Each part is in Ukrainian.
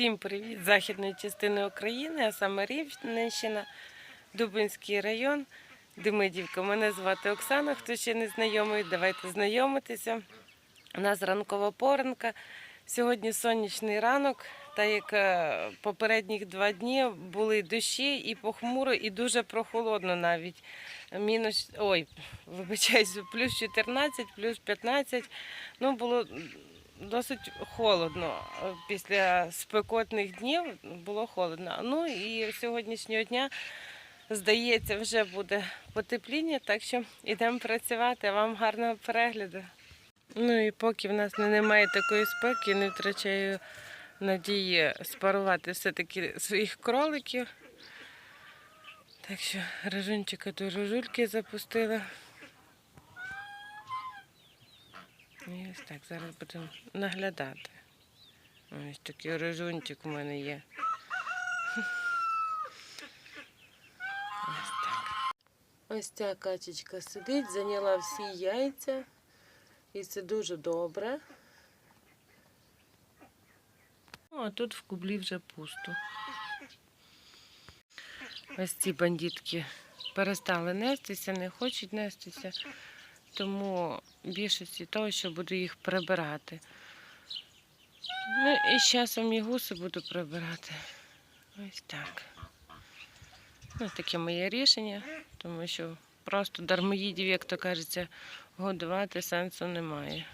Всім привіт з західної частини України, а саме Рівненщина, Дубинський район, Демидівка. Мене звати Оксана. Хто ще не знайомий, давайте знайомитися. У нас ранкова поранка. Сьогодні сонячний ранок. Та як е, попередніх два дні були дощі і похмуро, і дуже прохолодно навіть. Мінус, ой, вибачаюсь, плюс 14, плюс 15. Ну, було досить холодно. Е, Після спекотних днів було холодно. Ну і сьогоднішнього дня, здається, вже буде потепління, так що йдемо працювати. Вам гарного перегляду. Ну і поки в нас не- немає такої спеки, не втрачаю надії спарувати все-таки своїх кроликів. Так що рожунчика до рожульки запустила. І ось так, зараз будемо наглядати. Ось такий рожунчик у мене є. Ось так. Ось ця качечка сидить, зайняла всі яйця. І це дуже добре. Ну, а тут в кублі вже пусто. Ось ці бандитки перестали нестися, не хочуть нестися, тому більшості того, що буду їх прибирати. Ну і з часом і гуси буду прибирати. Ось так. Ну, таке моє рішення, тому що просто дармоїдів, як то кажеться, годувати сенсу немає.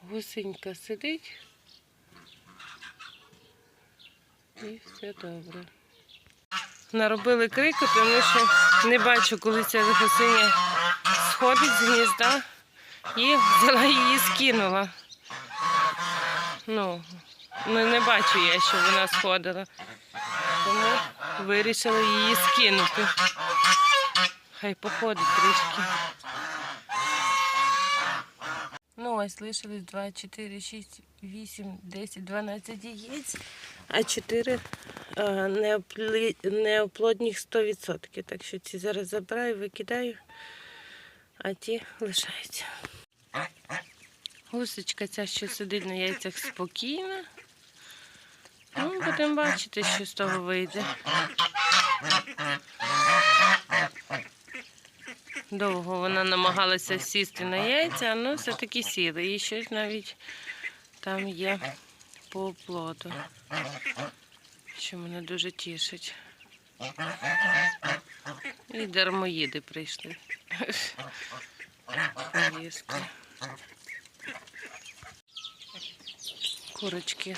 Гусенька сидить. І все добре. Наробили крику, тому що не бачу, коли ця гусиня сходить з гнізда і взяла її скинула. Ну, ну не бачу я, що вона сходила. Тому вирішила її скинути. Хай походить трішки. Ну, ось лишилось 2, 4, 6, 8, 10, 12 яєць, а 4 неоплодних 100%. Так що ці зараз забираю, викидаю, а ті лишаються. Гусечка ця, що сидить на яйцях спокійно. Ну, будемо бачити, що з того вийде. Довго вона намагалася сісти на яйця, але все-таки сіли. І щось навіть там є по оплоту, що мене дуже тішить. І дармоїди прийшли. Поїсти. Курочки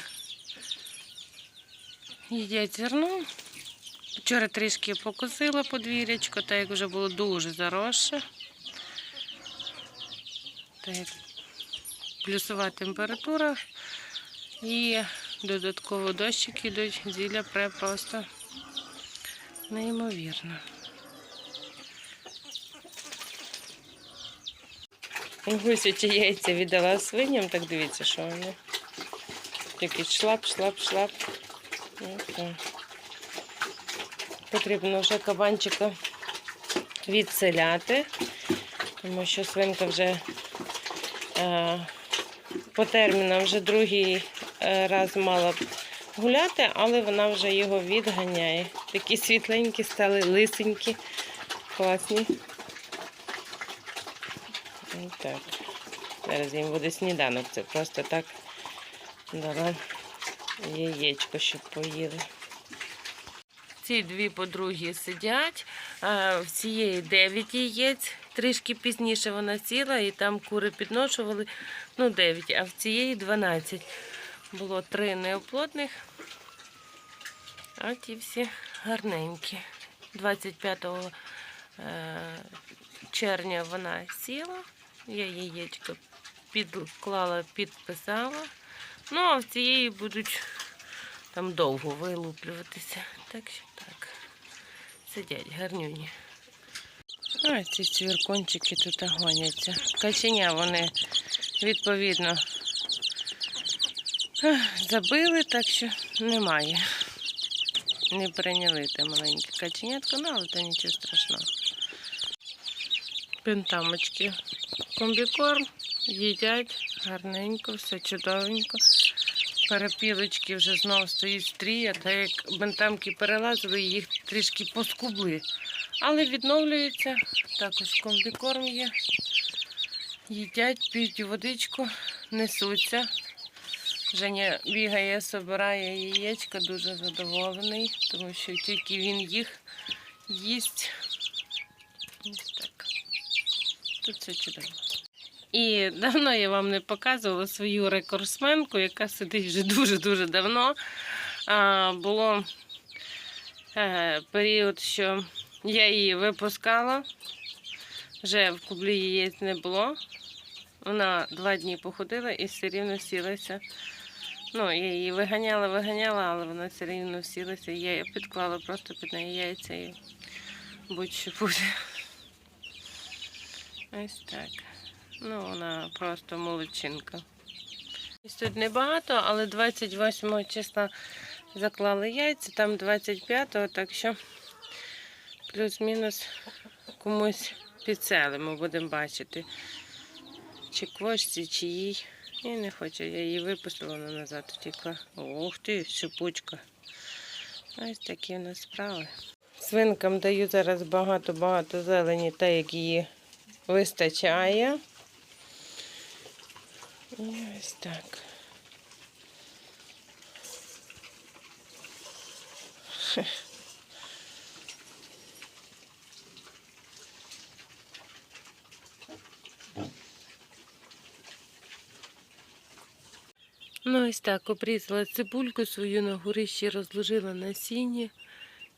їдять зерно. Вчора трішки покусила подвір'ячко, так як вже було дуже заросше. Так плюсова температура і додатково дощики йдуть, зілля пре просто неймовірно. Гусячі яйця віддала свиням, так дивіться, що вони. Такий шлап, шлап, шлап. Потрібно вже кабанчика відселяти, тому що свинка вже е, по термінам вже другий е, раз мала б гуляти, але вона вже його відганяє. Такі світленькі стали, лисенькі, класні. Ось так. Зараз їм буде сніданок. Це просто так дала яєчко, щоб поїли. Ці дві подруги сидять. а, В цієї 9 яєць. Трішки пізніше вона сіла і там кури підношували. Ну, 9, а в цієї 12. Було три неоплодних, а ті всі гарненькі. 25 е, червня вона сіла, я яєчко підклала, підписала. Ну, а в цієї будуть там довго вилуплюватися. Так що так. Сидять гарнюні. Ось ці цвіркончики тут гоняться. Каченя вони відповідно забили, так що немає. Не прийняли те маленьке каченятко, ну але то нічого страшного. Пентамочки. Комбікорм їдять гарненько, все чудовенько. перепілочки вже знову стоїть стрія, та як бентамки перелазили, їх трішки поскубли. Але відновлюються. Також комбікорм є. Їдять, п'ють водичку, несуться. Женя бігає, собирає яєчка, дуже задоволений, тому що тільки він їх їсть. Ось так. Тут все чудово. І давно я вам не показувала свою рекордсменку, яка сидить вже дуже-дуже давно. А, було е, період, що я її випускала, вже в кублі яєць не було. Вона два дні походила і все рівно сілася. Ну, я її виганяла, виганяла, але вона все рівно сілася. Я підклала просто під неї яйця і будь-що буде. Ось так. Ну, вона просто молодчинка. Тут небагато, але 28 числа заклали яйця, там 25-го, так що плюс-мінус комусь підселимо, будемо бачити. Чи квошці, чи їй. І не хочу, я її випустила, вона назад втекла. Ух ти, шипучка. Ось такі в нас справи. Свинкам даю зараз багато-багато зелені, так як її вистачає. Ось так. Ну, ось так, обрізала цибульку свою на горищі, розложила на сіні,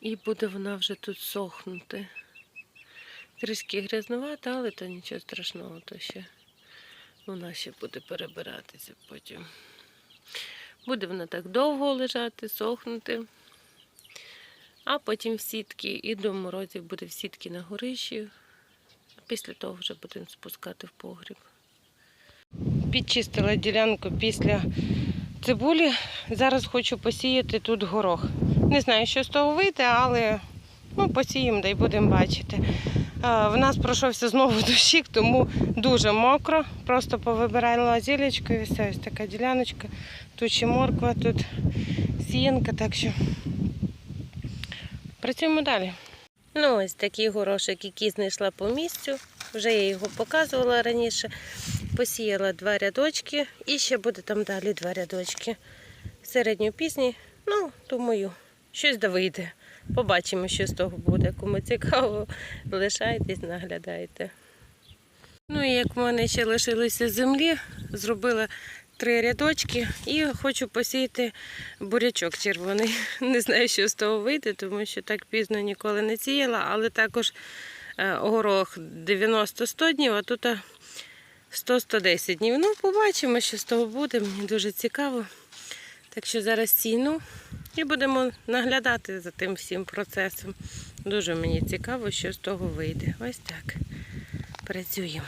і буде вона вже тут сохнути. Трішки грязнувата, але то нічого страшного, то ще вона ще буде перебиратися потім. Буде вона так довго лежати, сохнути. А потім в сітки і до морозів буде в сітки на горищі. Після того вже будемо спускати в погріб. Підчистила ділянку після цибулі. Зараз хочу посіяти тут горох. Не знаю, що з того вийде, але ну, посіємо да й будемо бачити. А, В нас пройшовся знову дощик, тому дуже мокро. Просто повибирала зілечко і все, ось така діляночка. Тут ще морква, тут сіянка, так що працюємо далі. Ну, ось такий горошок, який знайшла по місцю. Вже я його показувала раніше. Посіяла два рядочки і ще буде там далі два рядочки. Середньопізні, ну, думаю, щось да вийде. Побачимо, що з того буде. Кому цікаво, лишайтесь, наглядайте. Ну і як в мене ще лишилося землі, зробила три рядочки і хочу посіяти бурячок червоний. Не знаю, що з того вийде, тому що так пізно ніколи не сіяла, але також е, горох 90-100 днів, а тут 100-110 днів. Ну, побачимо, що з того буде. Мені дуже цікаво. Так що зараз сіну і будемо наглядати за тим всім процесом. Дуже мені цікаво, що з того вийде. Ось так. Працюємо.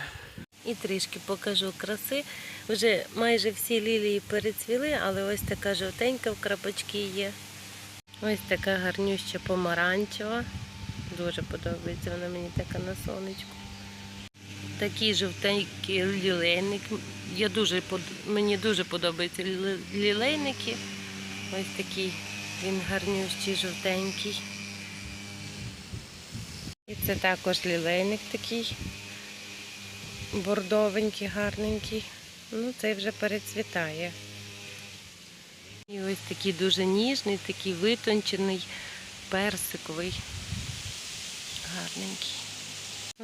І трішки покажу краси. Вже майже всі лілії перецвіли, але ось така жовтенька в крапочки є. Ось така гарнюща помаранчева. Дуже подобається вона мені така на сонечку. Такий жовтенький лілейник. Я дуже, мені дуже подобаються лілейники. Ось такий він гарнющий, жовтенький. І це також лілейник такий бордовенький, гарненький. Ну, цей вже перецвітає. І ось такий дуже ніжний, такий витончений, персиковий, гарненький.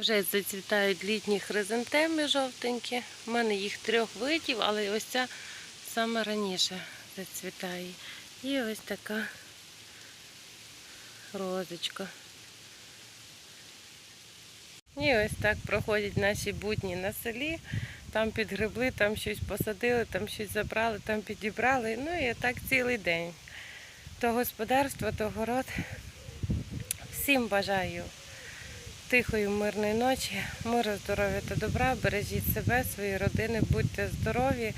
Вже зацвітають літні хризантеми жовтенькі. У мене їх трьох видів, але ось ця саме раніше зацвітає. І ось така розочка. І ось так проходять наші будні на селі. Там підгребли, там щось посадили, там щось забрали, там підібрали. Ну і так цілий день. То господарство, то город. Всім бажаю тихої, мирної ночі, миру, здоров'я та добра. Бережіть себе, свої родини, будьте здорові.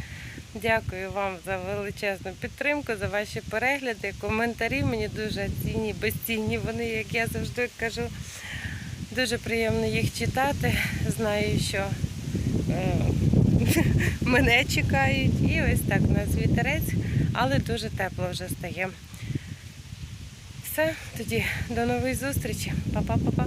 Дякую вам за величезну підтримку, за ваші перегляди, коментарі. Мені дуже цінні, безцінні. Вони, як я завжди кажу, дуже приємно їх читати. Знаю, що е, мене чекають. І ось так у нас вітерець, але дуже тепло вже стає. Все, тоді до нової зустрічі. Па-па-па-па.